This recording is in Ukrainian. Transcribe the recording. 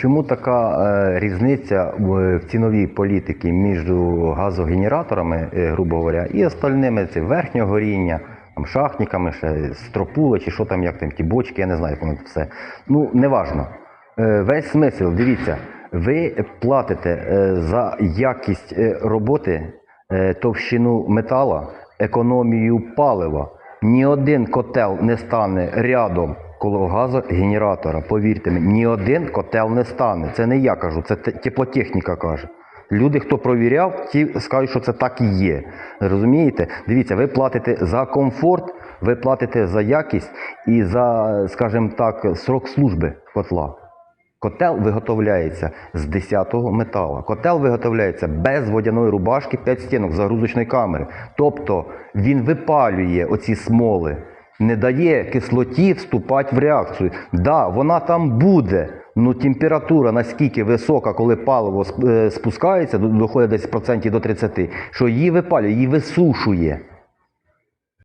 Чому така е, різниця в, ціновій політиці між газогенераторами, е, грубо говоря, і остальними це верхнього горіння, там, шахтниками, ще стропули, чи що там, як там, ті бочки, я не знаю, як воно все. Ну, неважно. Е, весь смисл, дивіться, ви платите за якість роботи, товщину метала, економію палива. Ні один котел не стане рядом коло газогенератора. Повірте мені, ні один котел не стане. Це не я кажу, це теплотехніка каже. Люди, хто провіряв, ті скажуть, що це так і є. Розумієте? Дивіться, ви платите за комфорт, ви платите за якість і за, скажімо так, срок служби котла. Котел виготовляється з 10-го металу. Котел виготовляється без водяної рубашки 5 стінок загрузочної камери. Тобто він випалює оці смоли, не дає кислоті вступати в реакцію. Да, вона там буде. Ну, температура наскільки висока, коли паливо е, спускається, до- доходить десь процентів до 30, що її випалює, її висушує.